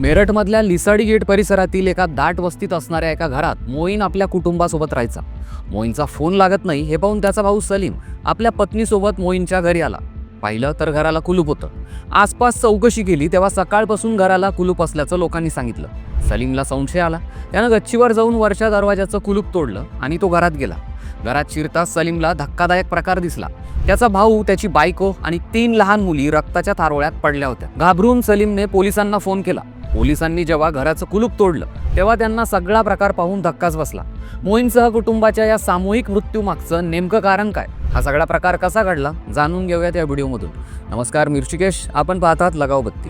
मेरठमधल्या लिसाडी gate परिसरातील एका दाट वस्तीत असणाऱ्या एका घरात मोईन आपल्या कुटुंबासोबत राहायचा. मोईनचा फोन लागत नाही हे पाहून त्याचा भाऊ सलीम आपल्या पत्नीसोबत मोईनच्या घरी आला. पाहिलं तर घराला कुलूप होतं. आसपास चौकशी केली तेव्हा सकाळपासून घराला कुलूप असल्याचं लोकांनी सांगितलं. सलीमला संशय आला. त्यानं गच्चीवर जाऊन वरच्या दरवाजाचं कुलूप तोडलं आणि तो घरात गेला. घरात शिरताच सलीमला धक्कादायक प्रकार दिसला. त्याचा भाऊ त्याची बायको आणि तीन लहान मुली रक्ताच्या थारोळ्यात पडल्या होत्या. घाबरून सलीमने पोलिसांना फोन केला. पोलिसांनी जेव्हा घराचं कुलूप तोडलं तेव्हा त्यांना सगळा प्रकार पाहून धक्काच बसला. मोहिनसह कुटुंबाच्या या सामूहिक मृत्यूमागचं नेमकं कारण काय? हा सगळा प्रकार कसा घडला? जाणून घेऊयात या व्हिडिओमधून. नमस्कार मिर्चिकेश आपण पाहतात लगाव बत्ती.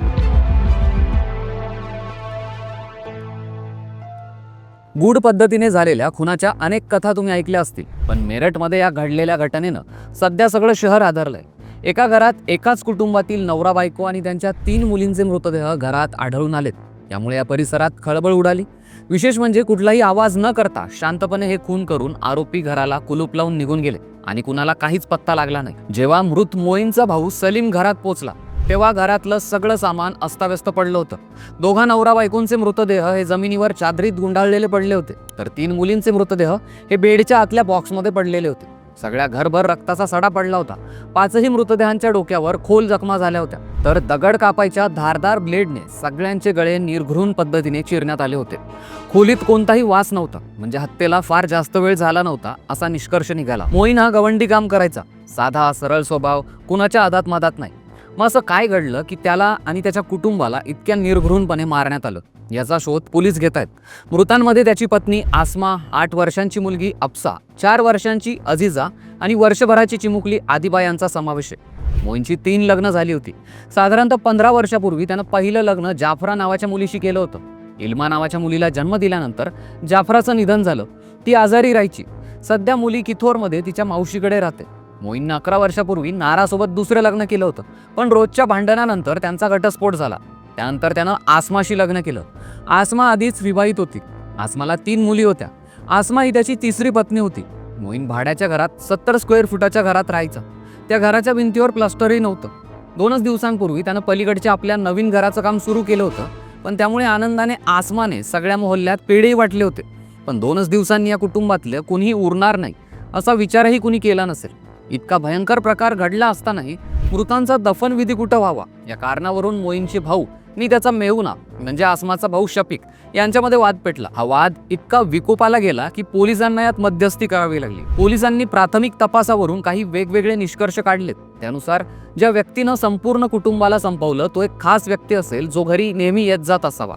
गूढ पद्धतीने झालेल्या खुनाच्या अनेक कथा तुम्ही ऐकल्या असतील पण मेरठमध्ये या घडलेल्या घटनेनं सध्या सगळं शहर आधारलंय. एका घरात एकाच कुटुंबातील नवरा बायको आणि त्यांच्या तीन मुलींचे मृतदेह घरात आढळून आलेत. यामुळे या परिसरात खळबळ उडाली. विशेष म्हणजे कुठलाही आवाज न करता शांतपणे हे खून करून आरोपी घराला कुलूप लावून निघून गेले आणि कुणाला काहीच पत्ता लागला नाही. जेव्हा मृत मोईनचा भाऊ सलीम घरात पोचला तेव्हा घरातलं सगळं सामान अस्ताव्यस्त पडलं होतं. दोघा नवरा बायकोंचे मृतदेह हे जमिनीवर चादरीत गुंडाळलेले पडले होते. तर तीन मुलींचे मृतदेह हे बेडच्या आतल्या बॉक्समध्ये पडलेले होते. सगळ्या घरभर रक्ताचा सडा पडला होता. पाचही मृतदेहांच्या डोक्यावर खोल जखमा झाल्या होत्या. तर दगड कापायच्या धारदार ब्लेडने सगळ्यांचे गळे निर्घृण पद्धतीने चिरण्यात आले होते. खोलीत कोणताही वास नव्हता. म्हणजे हत्येला फार जास्त वेळ झाला नव्हता असा निष्कर्ष निघाला. मोईन हा गवंडी काम करायचा. साधा सरळ स्वभाव कुणाच्या आदात मादात नाही. मग असं काय घडलं की त्याला आणि त्याच्या कुटुंबाला इतक्या निर्घृणपणे मारण्यात आलं? याचा शोध पोलीस घेत आहेत. मृतांमध्ये त्याची पत्नी आसमा आठ वर्षांची मुलगी अप्सा चार वर्षांची अझिजा आणि वर्षभराची चिमुकली आदिबा यांचा समावेश आहे. मोईनची तीन लग्न झाली होती. साधारणतः पंधरा वर्षापूर्वी त्यानं पहिलं लग्न जाफरा नावाच्या मुलीशी केलं होतं. इल्मा नावाच्या मुलीला जन्म दिल्यानंतर जाफराचं निधन झालं. ती आजारी राहायची. सध्या मुली किथोरमध्ये तिच्या मावशीकडे राहते. मोईननं अकरा वर्षापूर्वी नारासोबत दुसरं लग्न केलं होतं. पण रोजच्या भांडणानंतर त्यांचा घटस्फोट झाला. त्यानंतर त्यानं आसमाशी लग्न केलं. आसमा आधीच विवाहित होती. आसमाला तीन मुली होत्या. आसमा ही त्याची तिसरी पत्नी होती. मोईन भाड्याच्या घरात सत्तर स्क्वेअर फुटाच्या घरात राहायचा. त्या घराच्या भिंतीवर प्लास्टरही नव्हतं. दोनच दिवसांपूर्वी त्यानं पलीकडच्या आपल्या नवीन घराचं काम सुरू केलं होतं. पण त्यामुळे आनंदाने आसमाने सगळ्या मोहल्ल्यात पेढेही वाटले होते. पण दोनच दिवसांनी या कुटुंबातलं कुणीही उरणार नाही असा विचारही कुणी केला नसेल. इतका भयंकर प्रकार घडला असतानाही मृतांचा दफनविधी कुठं व्हावा? या कारणावरून मोईनचे भाऊ नी त्याचा मेहुणा म्हणजे आसमाचा भाऊ शफिक यांच्यामध्ये वाद पेटला. हा वाद इतका विकोपाला गेला की पोलिसांना यात मध्यस्थी करावी लागली. पोलिसांनी प्राथमिक तपासावरून काही वेगवेगळे निष्कर्ष काढलेत. त्यानुसार ज्या व्यक्तीनं संपूर्ण कुटुंबाला संपवलं तो एक खास व्यक्ती असेल जो घरी नेहमी येत जात असावा.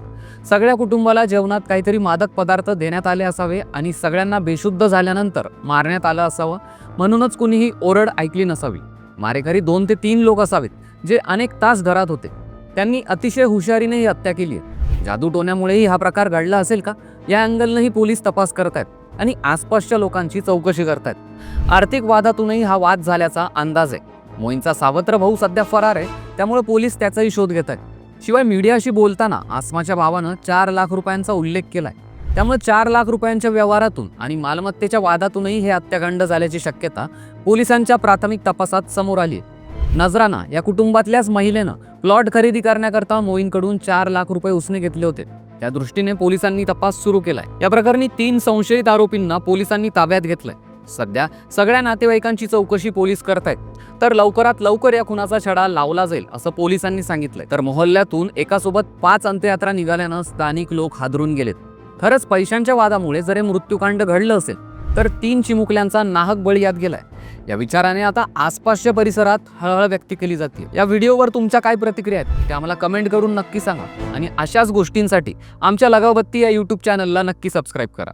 सगळ्या कुटुंबाला जेवणात काहीतरी मादक पदार्थ देण्यात आले असावे आणि सगळ्यांना बेशुद्ध झाल्यानंतर मारण्यात आलं असावं म्हणूनच कुणीही ओरड ऐकली नसावी. मारेकरी दोन ते तीन लोक असावेत जे अनेक तास घरात होते. त्यांनी अतिशय हुशारीने ही हत्या केली आहे. जादूटोण्यामुळेही हा प्रकार घडला असेल का? या अँगलनंही पोलीस तपास करत आहेत आणि आसपासच्या लोकांची चौकशी करत आहेत. आर्थिक वादातूनही हा वाद झाल्याचा अंदाज आहे. मोईनचा सावत्र भाऊ सध्या फरार आहे त्यामुळे पोलीस त्याचाही शोध घेत आहेत. शिवाय मीडियाशी बोलताना आसमाच्या भावानं चार लाख रुपयांचा उल्लेख केलाय. त्यामुळे चार लाख रुपयांच्या व्यवहारातून आणि मालमत्तेच्या वादातूनही हे हत्याकांड झाल्याची शक्यता पोलिसांच्या प्राथमिक तपासात समोर आली आहे. नजराना या कुटुंबातल्याच महिलेनं प्लॉट खरेदी करण्याकरता मोईनकडून चार लाख रुपये उसने घेतले होते. त्या दृष्टीने पोलिसांनी तपास सुरू केलाय. या प्रकरणी तीन संशयित आरोपींना पोलिसांनी ताब्यात घेतलंय. सध्या सगळ्या नातेवाईकांची चौकशी पोलीस करतायत. तर लवकरात लवकर या खुनाचा छडा लावला जाईल असं पोलिसांनी सांगितलंय. तर मोहल्ल्यातून एकासोबत पाच अंत्ययात्रा निघाल्यानं स्थानिक लोक हादरून गेलेत. खरंच पैशांच्या वादामुळे जर हे मृत्यूकांड घडलं असेल तर तीन चिमुकल्यांचा नाहक बळी यात गेलाय. या विचाराने आता आसपासच्या परिसरात हळहळ व्यक्त केली जाते या व्हिडिओवर तुमच्या काय प्रतिक्रिया आहेत ते आम्हाला कमेंट करून नक्की सांगा. आणि अशाच गोष्टींसाठी आमच्या लगावबत्ती या यूट्यूब चॅनलला नक्की सबस्क्राईब करा.